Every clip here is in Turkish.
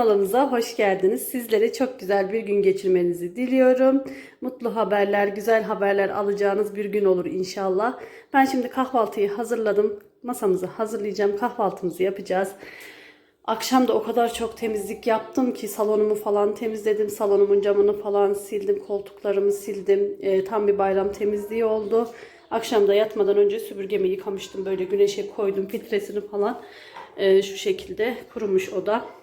Kanalımıza hoş geldiniz. Sizlere çok güzel bir gün geçirmenizi diliyorum. Mutlu haberler, güzel haberler alacağınız bir gün olur inşallah. Ben şimdi kahvaltıyı hazırladım. Masamızı hazırlayacağım. Kahvaltımızı yapacağız. Akşam da o kadar çok temizlik yaptım ki salonumu falan temizledim. Salonumun camını falan sildim. Koltuklarımı sildim. Ee, tam bir bayram temizliği oldu. Akşam da yatmadan önce süpürgemi yıkamıştım. Böyle güneşe koydum filtresini falan. Ee, şu şekilde kurumuş o da.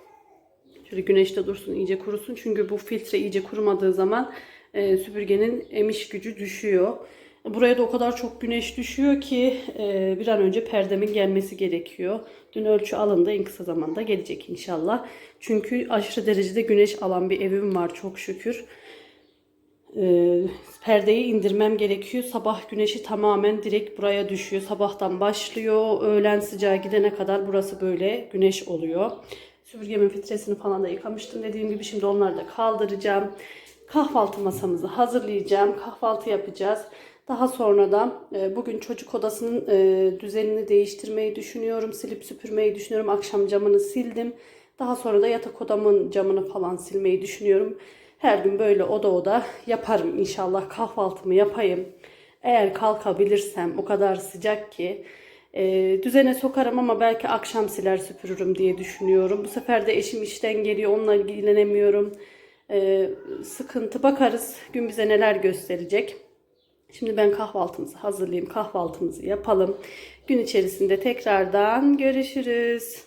Şöyle güneşte dursun iyice kurusun. Çünkü bu filtre iyice kurumadığı zaman e, süpürgenin emiş gücü düşüyor. Buraya da o kadar çok güneş düşüyor ki e, bir an önce perdemin gelmesi gerekiyor. Dün ölçü alındı en kısa zamanda gelecek inşallah. Çünkü aşırı derecede güneş alan bir evim var çok şükür. E, perdeyi indirmem gerekiyor. Sabah güneşi tamamen direkt buraya düşüyor. Sabahtan başlıyor. Öğlen sıcağı gidene kadar burası böyle güneş oluyor. Süpürgemin filtresini falan da yıkamıştım. Dediğim gibi şimdi onları da kaldıracağım. Kahvaltı masamızı hazırlayacağım. Kahvaltı yapacağız. Daha sonra da e, bugün çocuk odasının e, düzenini değiştirmeyi düşünüyorum. Silip süpürmeyi düşünüyorum. Akşam camını sildim. Daha sonra da yatak odamın camını falan silmeyi düşünüyorum. Her gün böyle oda oda yaparım inşallah. Kahvaltımı yapayım. Eğer kalkabilirsem o kadar sıcak ki e, düzene sokarım ama belki akşam siler süpürürüm diye düşünüyorum. Bu sefer de eşim işten geliyor. Onunla ilgilenemiyorum. E, sıkıntı bakarız. Gün bize neler gösterecek. Şimdi ben kahvaltımızı hazırlayayım. Kahvaltımızı yapalım. Gün içerisinde tekrardan görüşürüz.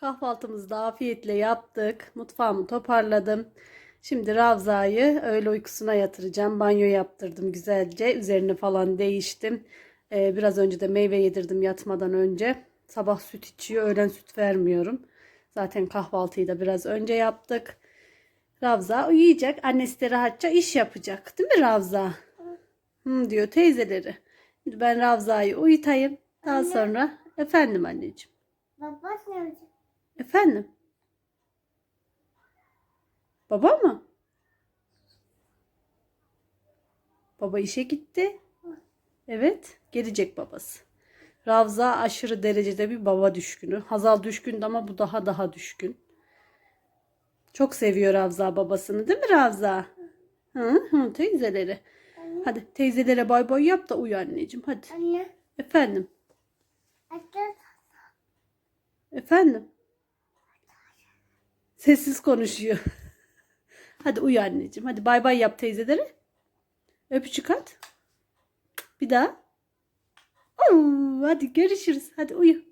Kahvaltımızı da afiyetle yaptık. Mutfağımı toparladım. Şimdi Ravza'yı öğle uykusuna yatıracağım. Banyo yaptırdım güzelce. Üzerini falan değiştim. Ee, biraz önce de meyve yedirdim yatmadan önce. Sabah süt içiyor. Öğlen süt vermiyorum. Zaten kahvaltıyı da biraz önce yaptık. Ravza uyuyacak. Annesi de rahatça iş yapacak. Değil mi Ravza? Hı, diyor teyzeleri. Şimdi ben Ravza'yı uyutayım. Daha Anne. sonra efendim anneciğim. Baba ne olacak? Efendim? Baba mı? Baba işe gitti. Evet, gelecek babası. Ravza aşırı derecede bir baba düşkünü. Hazal düşkündü ama bu daha daha düşkün. Çok seviyor Ravza babasını değil mi Ravza? Hı hı teyzeleri. Hadi teyzelere bay bay yap da uyu anneciğim hadi. Anne. Efendim. Açın. Efendim? Sessiz konuşuyor. Hadi uyu anneciğim. Hadi bay bay yap teyzelere. Öpücük at. Bir daha. Oo, hadi görüşürüz. Hadi uyu.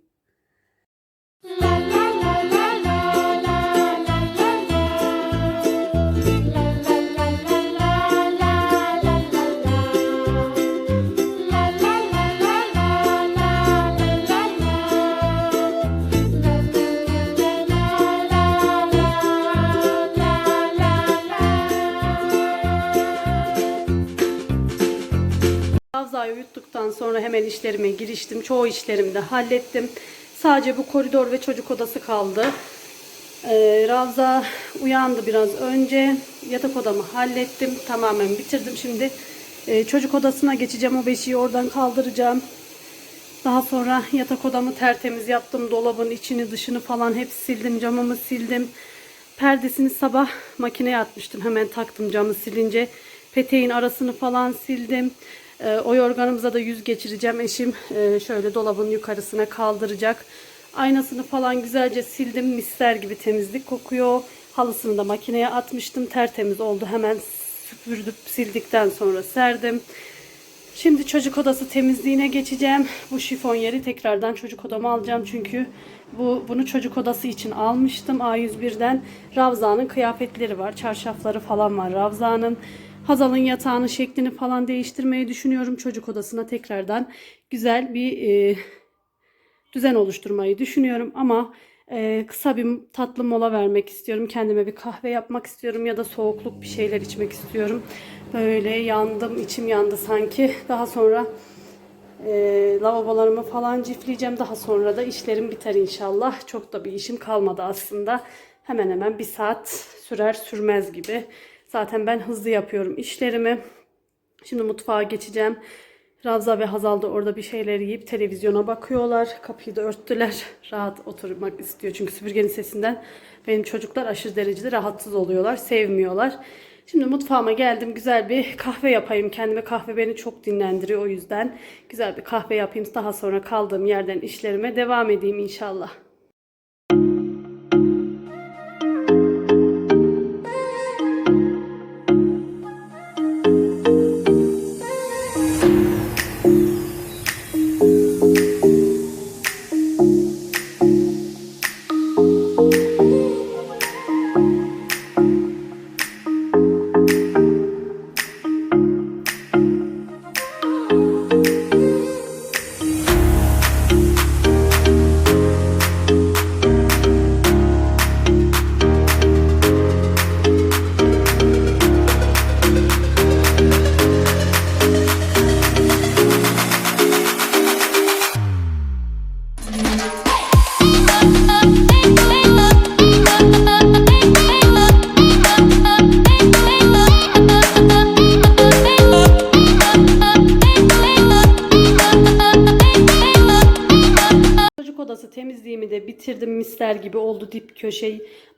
Havzayı uyuttuktan sonra hemen işlerime giriştim. Çoğu işlerimi de hallettim. Sadece bu koridor ve çocuk odası kaldı. Ee, Ravza uyandı biraz önce. Yatak odamı hallettim. Tamamen bitirdim. Şimdi e, çocuk odasına geçeceğim. O beşiği oradan kaldıracağım. Daha sonra yatak odamı tertemiz yaptım. Dolabın içini dışını falan hep sildim. Camımı sildim. Perdesini sabah makineye atmıştım. Hemen taktım camı silince. Peteğin arasını falan sildim. Ee, o yorganımıza da yüz geçireceğim. Eşim e, şöyle dolabın yukarısına kaldıracak. Aynasını falan güzelce sildim. Misler gibi temizlik kokuyor. Halısını da makineye atmıştım. Tertemiz oldu. Hemen süpürdüm sildikten sonra serdim. Şimdi çocuk odası temizliğine geçeceğim. Bu şifon yeri tekrardan çocuk odama alacağım. Çünkü bu bunu çocuk odası için almıştım. A101'den Ravza'nın kıyafetleri var. Çarşafları falan var Ravza'nın. Hazal'ın yatağını şeklini falan değiştirmeyi düşünüyorum. Çocuk odasına tekrardan güzel bir e, düzen oluşturmayı düşünüyorum. Ama e, kısa bir tatlı mola vermek istiyorum. Kendime bir kahve yapmak istiyorum ya da soğukluk bir şeyler içmek istiyorum. Böyle yandım, içim yandı sanki. Daha sonra e, lavabolarımı falan cifleyeceğim. Daha sonra da işlerim biter inşallah. Çok da bir işim kalmadı aslında. Hemen hemen bir saat sürer sürmez gibi. Zaten ben hızlı yapıyorum işlerimi. Şimdi mutfağa geçeceğim. Ravza ve Hazal da orada bir şeyler yiyip televizyona bakıyorlar. Kapıyı da örttüler. Rahat oturmak istiyor. Çünkü süpürgenin sesinden benim çocuklar aşırı derecede rahatsız oluyorlar. Sevmiyorlar. Şimdi mutfağıma geldim. Güzel bir kahve yapayım. Kendime kahve beni çok dinlendiriyor. O yüzden güzel bir kahve yapayım. Daha sonra kaldığım yerden işlerime devam edeyim inşallah.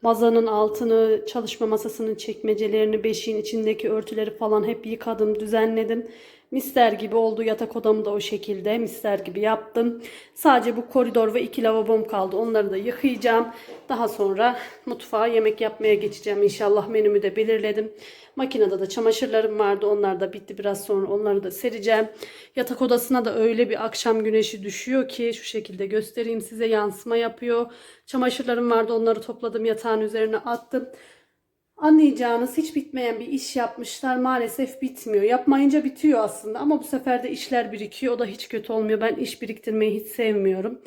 Mazanın altını, çalışma masasının çekmecelerini, beşiğin içindeki örtüleri falan hep yıkadım, düzenledim. Mister gibi oldu. Yatak odamı da o şekilde mister gibi yaptım. Sadece bu koridor ve iki lavabom kaldı. Onları da yıkayacağım. Daha sonra mutfağa yemek yapmaya geçeceğim. İnşallah menümü de belirledim. Makinede de çamaşırlarım vardı. Onlar da bitti. Biraz sonra onları da sereceğim. Yatak odasına da öyle bir akşam güneşi düşüyor ki şu şekilde göstereyim size yansıma yapıyor. Çamaşırlarım vardı. Onları topladım yatağın üzerine attım. Anlayacağınız hiç bitmeyen bir iş yapmışlar. Maalesef bitmiyor. Yapmayınca bitiyor aslında ama bu sefer de işler birikiyor. O da hiç kötü olmuyor. Ben iş biriktirmeyi hiç sevmiyorum.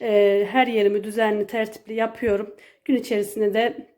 Ee, her yerimi düzenli, tertipli yapıyorum. Gün içerisinde de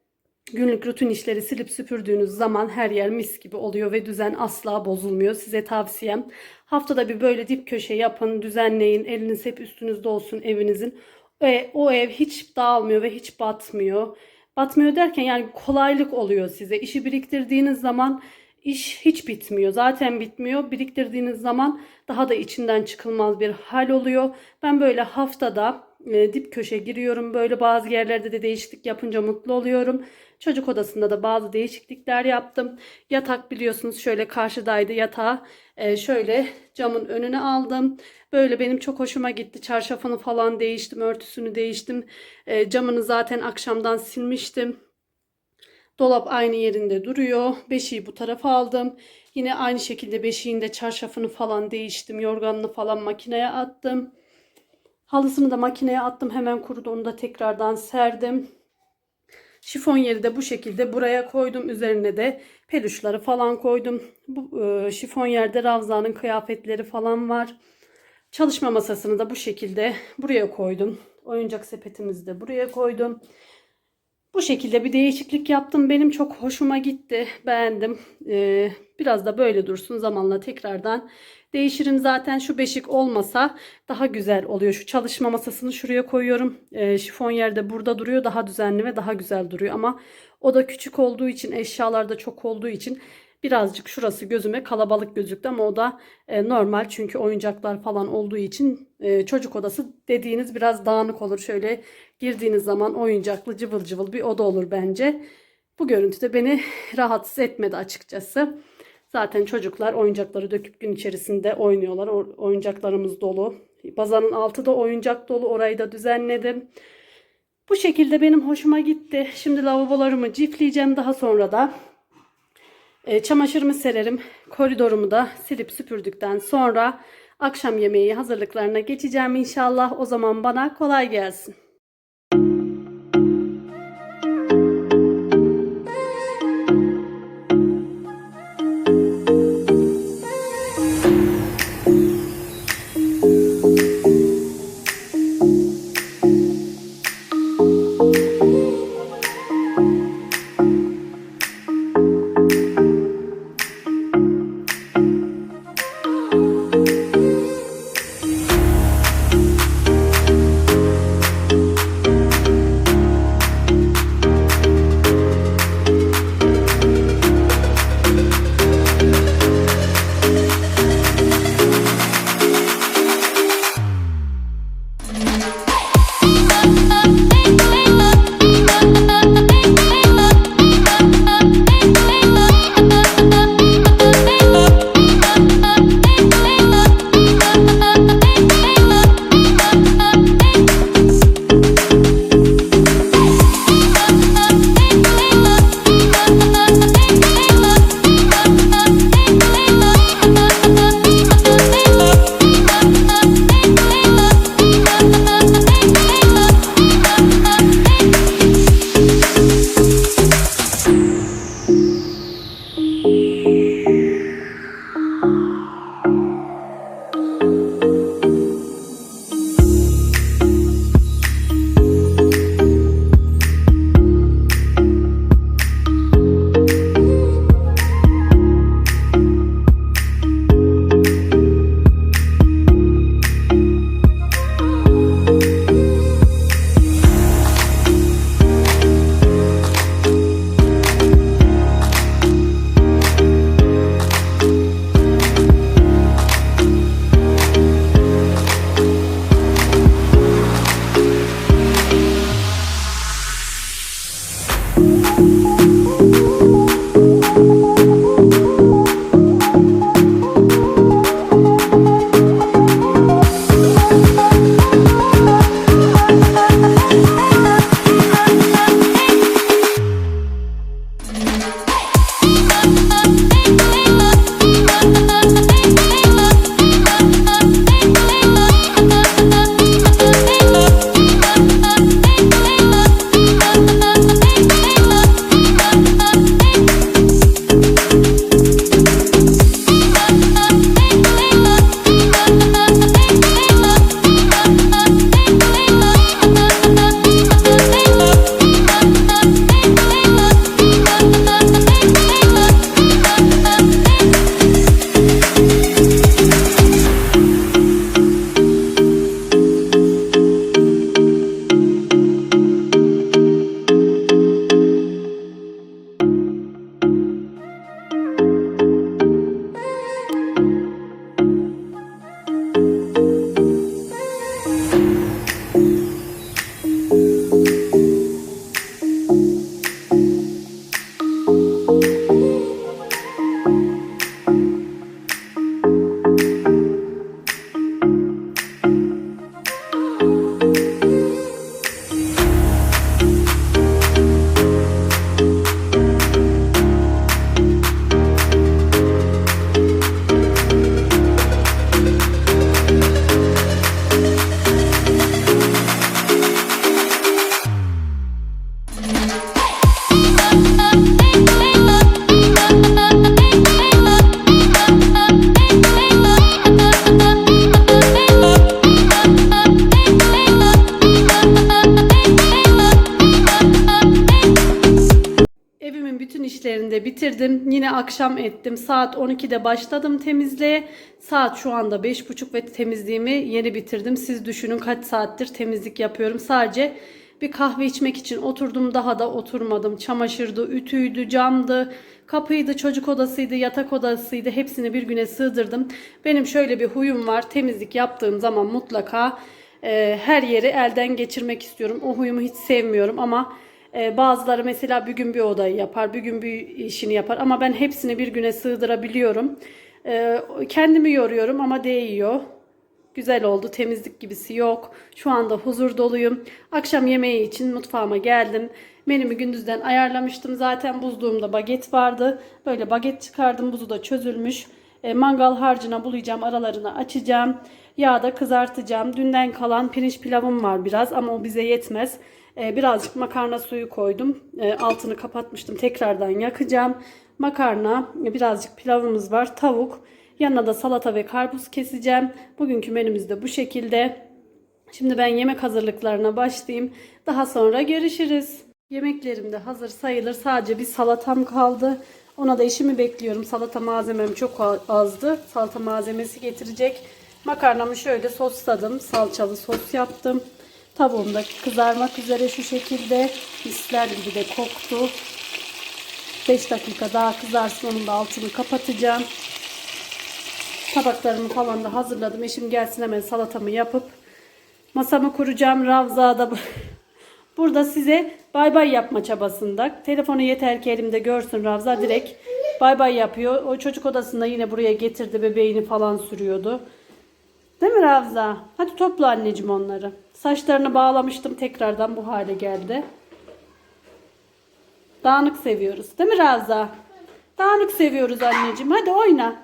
günlük rutin işleri silip süpürdüğünüz zaman her yer mis gibi oluyor ve düzen asla bozulmuyor. Size tavsiyem haftada bir böyle dip köşe yapın, düzenleyin. Eliniz hep üstünüzde olsun evinizin. Ve o ev hiç dağılmıyor ve hiç batmıyor. Batmıyor derken yani kolaylık oluyor size. İşi biriktirdiğiniz zaman iş hiç bitmiyor. Zaten bitmiyor. Biriktirdiğiniz zaman daha da içinden çıkılmaz bir hal oluyor. Ben böyle haftada e, dip köşe giriyorum. Böyle bazı yerlerde de değişiklik yapınca mutlu oluyorum. Çocuk odasında da bazı değişiklikler yaptım. Yatak biliyorsunuz şöyle karşıdaydı yatağı. e, şöyle camın önüne aldım. Böyle benim çok hoşuma gitti. Çarşafını falan değiştim, örtüsünü değiştim. E, camını zaten akşamdan silmiştim. Dolap aynı yerinde duruyor. Beşiği bu tarafa aldım. Yine aynı şekilde beşiğinde çarşafını falan değiştim. Yorganını falan makineye attım. Halısını da makineye attım. Hemen kurudu. Onu da tekrardan serdim. Şifon yeri de bu şekilde buraya koydum. Üzerine de peluşları falan koydum. Bu e, şifon yerde Ravza'nın kıyafetleri falan var. Çalışma masasını da bu şekilde buraya koydum. Oyuncak sepetimizi de buraya koydum. Bu şekilde bir değişiklik yaptım. Benim çok hoşuma gitti. Beğendim. Ee, biraz da böyle dursun. Zamanla tekrardan değişirim. Zaten şu beşik olmasa daha güzel oluyor. Şu çalışma masasını şuraya koyuyorum. Ee, şifon yerde burada duruyor. Daha düzenli ve daha güzel duruyor. Ama o da küçük olduğu için, eşyalar da çok olduğu için birazcık şurası gözüme kalabalık gözüktü. Ama o da e, normal. Çünkü oyuncaklar falan olduğu için e, çocuk odası dediğiniz biraz dağınık olur. Şöyle girdiğiniz zaman oyuncaklı cıvıl cıvıl bir oda olur bence. Bu görüntü de beni rahatsız etmedi açıkçası. Zaten çocuklar oyuncakları döküp gün içerisinde oynuyorlar. Oyuncaklarımız dolu. Bazanın altı da oyuncak dolu. Orayı da düzenledim. Bu şekilde benim hoşuma gitti. Şimdi lavabolarımı cifleyeceğim. Daha sonra da e, çamaşırımı sererim. Koridorumu da silip süpürdükten sonra akşam yemeği hazırlıklarına geçeceğim inşallah. O zaman bana kolay gelsin. Bitirdim. Yine akşam ettim. Saat 12'de başladım temizliğe. Saat şu anda 5.30 ve temizliğimi yeni bitirdim. Siz düşünün kaç saattir temizlik yapıyorum. Sadece bir kahve içmek için oturdum daha da oturmadım. Çamaşırdı, ütüydü, camdı, kapıydı, çocuk odasıydı, yatak odasıydı. Hepsini bir güne sığdırdım. Benim şöyle bir huyum var. Temizlik yaptığım zaman mutlaka e, her yeri elden geçirmek istiyorum. O huyumu hiç sevmiyorum ama e, bazıları mesela bir gün bir odayı yapar, bir gün bir işini yapar ama ben hepsini bir güne sığdırabiliyorum. E, kendimi yoruyorum ama değiyor. Güzel oldu. Temizlik gibisi yok. Şu anda huzur doluyum. Akşam yemeği için mutfağıma geldim. Menümü gündüzden ayarlamıştım. Zaten buzluğumda baget vardı. Böyle baget çıkardım. Buzu da çözülmüş. E, mangal harcına bulayacağım. Aralarını açacağım. Yağda kızartacağım. Dünden kalan pirinç pilavım var biraz ama o bize yetmez. E, birazcık makarna suyu koydum. E, altını kapatmıştım. Tekrardan yakacağım. Makarna, birazcık pilavımız var. Tavuk. Yanına da salata ve karpuz keseceğim. Bugünkü menümüz de bu şekilde. Şimdi ben yemek hazırlıklarına başlayayım. Daha sonra görüşürüz. Yemeklerim de hazır sayılır. Sadece bir salatam kaldı. Ona da işimi bekliyorum. Salata malzemem çok azdı. Salata malzemesi getirecek. Makarnamı şöyle sosladım. Salçalı sos yaptım. Tavuğum da kızarmak üzere şu şekilde. Misler gibi de koktu. 5 dakika daha kızarsın. Onun da altını kapatacağım. Tabaklarımı falan da hazırladım. Eşim gelsin hemen salatamı yapıp masamı kuracağım. Ravza'da burada size bay bay yapma çabasında. Telefonu yeter ki elimde görsün Ravza direkt bay bay yapıyor. O çocuk odasında yine buraya getirdi bebeğini falan sürüyordu. Değil mi Ravza? Hadi topla anneciğim onları. Saçlarını bağlamıştım tekrardan bu hale geldi. Dağınık seviyoruz. Değil mi Ravza? Dağınık seviyoruz anneciğim. Hadi oyna.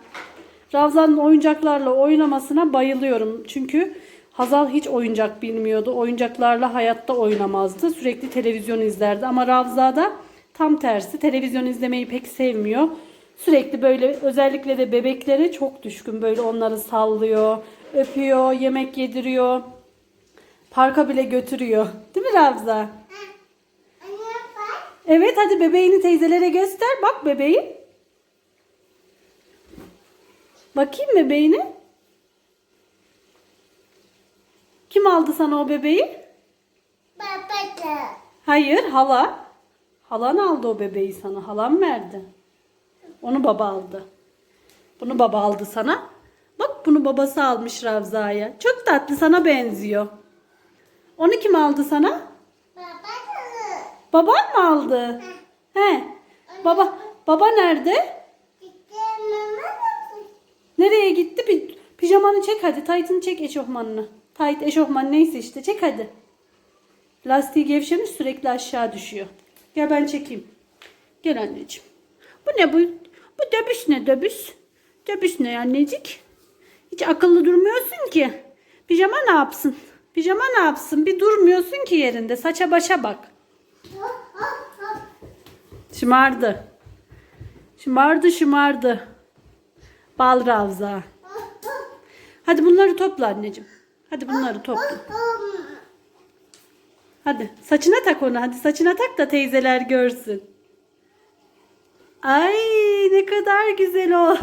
Ravza'nın oyuncaklarla oynamasına bayılıyorum. Çünkü Hazal hiç oyuncak bilmiyordu. Oyuncaklarla hayatta oynamazdı. Sürekli televizyon izlerdi. Ama Ravza da tam tersi. Televizyon izlemeyi pek sevmiyor. Sürekli böyle özellikle de bebeklere çok düşkün. Böyle onları sallıyor, öpüyor, yemek yediriyor. Parka bile götürüyor. Değil mi Ravza? Evet hadi bebeğini teyzelere göster. Bak bebeği. Bakayım bebeğini. Kim aldı sana o bebeği? Babacı. Hayır hala. Halan aldı o bebeği sana. Halan verdi. Onu baba aldı. Bunu baba aldı sana. Babası almış Ravza'ya. Çok tatlı sana benziyor. Onu kim aldı sana? Babacı. Baban mı aldı? He. Baba baba nerede? Nereye gitti? Pi- pijamanı çek hadi. Taytını çek eşofmanını. Tayt eşofman neyse işte çek hadi. Lastiği gevşemiş sürekli aşağı düşüyor. Gel ben çekeyim. Gel anneciğim. Bu ne bu? Bu döbüs ne döbüs? Döbüs ne annecik? Hiç akıllı durmuyorsun ki. Pijama ne yapsın? Pijama ne yapsın? Bir durmuyorsun ki yerinde. Saça başa bak. Şımardı. Şımardı şımardı. Bal Ravza. Hadi bunları topla anneciğim. Hadi bunları topla. Hadi saçına tak onu. Hadi saçına tak da teyzeler görsün. Ay ne kadar güzel o.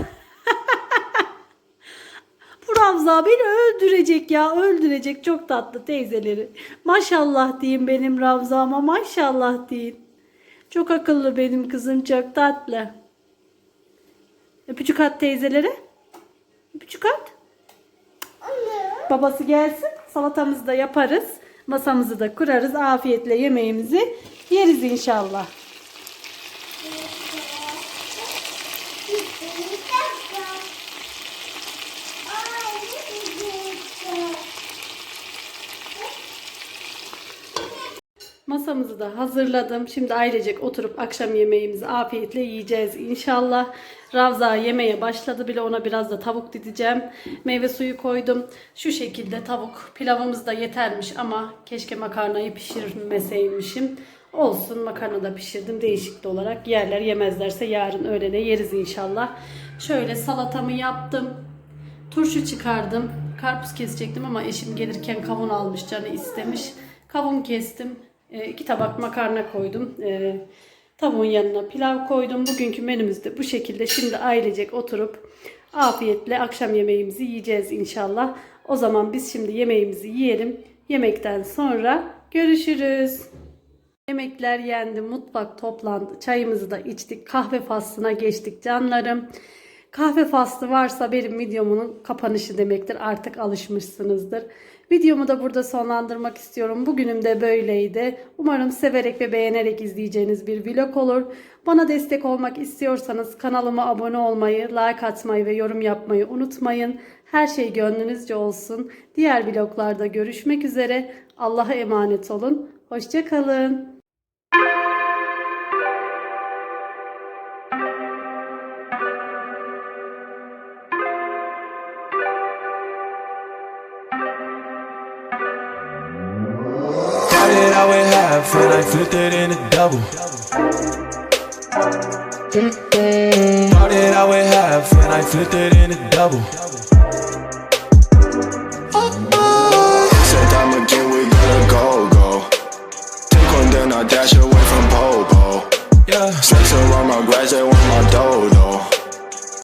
Ravza beni öldürecek ya. Öldürecek. Çok tatlı teyzeleri. Maşallah diyeyim benim Ravza'ma. Maşallah deyin. Çok akıllı benim kızım. Çok tatlı. Öpücük at teyzelere. Öpücük at. Babası gelsin. Salatamızı da yaparız. Masamızı da kurarız. Afiyetle yemeğimizi yeriz inşallah. Masamızı da hazırladım. Şimdi ailecek oturup akşam yemeğimizi afiyetle yiyeceğiz inşallah. Ravza yemeğe başladı bile ona biraz da tavuk dideceğim. Meyve suyu koydum. Şu şekilde tavuk pilavımız da yetermiş ama keşke makarnayı pişirmeseymişim. Olsun makarna da pişirdim değişikli olarak. Yerler yemezlerse yarın öğlene yeriz inşallah. Şöyle salatamı yaptım. Turşu çıkardım. Karpuz kesecektim ama eşim gelirken kavun almış canı istemiş. Kavun kestim. E, iki tabak makarna koydum. E, Tavuğun yanına pilav koydum. Bugünkü menümüz de bu şekilde. Şimdi ailecek oturup afiyetle akşam yemeğimizi yiyeceğiz inşallah. O zaman biz şimdi yemeğimizi yiyelim. Yemekten sonra görüşürüz. Yemekler yendi, mutfak toplandı, çayımızı da içtik, kahve faslına geçtik canlarım. Kahve faslı varsa benim videomun kapanışı demektir. Artık alışmışsınızdır. Videomu da burada sonlandırmak istiyorum. Bugünüm de böyleydi. Umarım severek ve beğenerek izleyeceğiniz bir vlog olur. Bana destek olmak istiyorsanız kanalıma abone olmayı, like atmayı ve yorum yapmayı unutmayın. Her şey gönlünüzce olsun. Diğer vloglarda görüşmek üzere. Allah'a emanet olun. Hoşçakalın. Double. Started out with half and I flipped it in a double.